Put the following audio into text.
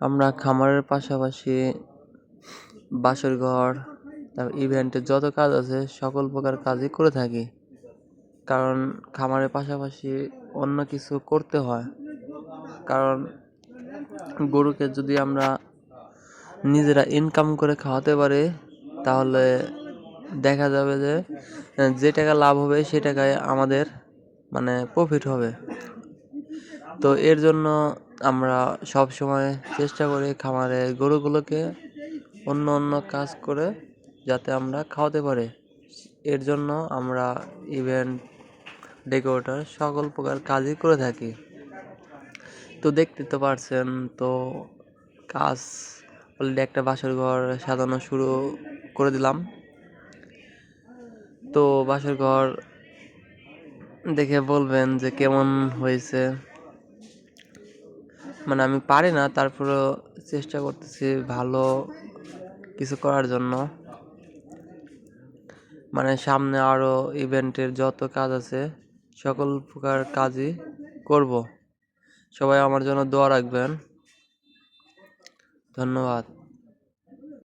আমরা খামারের পাশাপাশি বাসর ঘর, তারপর ইভেন্টের যত কাজ আছে, সকল প্রকার কাজই করে থাকি। কারণ খামারের পাশাপাশি অন্য কিছু করতে হয়। কারণ গরুকে যদি আমরা নিজেরা ইনকাম করে খাওয়াতে পারি, তাহলে দেখা যাবে যে যে টাকা লাভ হবে, সে টাকায় আমাদের মানে প্রফিট হবে। তো এর জন্য আমরা সব সময় চেষ্টা করি খামারে গরুগুলোকে অন্য অন্য কাজ করে যাতে আমরা খাওয়াতে পারি। এর জন্য আমরা ইভেন্ট, ডেকোরেটর সকল প্রকার কাজই করে থাকি। তো দেখতে তো পারছেন, তো কাজ অলরেডি একটা বাসর ঘর সাজানো শুরু করে দিলাম। তো বাসর ঘর দেখে বলবেন যে কেমন হয়েছে। মানে আমি পারি না, তারপরেও চেষ্টা করতেছি ভালো কিছু করার জন্য। মানে সামনে আরও ইভেন্টের যত কাজ আছে, সকল প্রকার কাজই করব। সবাই আমার জন্য দোয়া রাখবেন। ধন্যবাদ।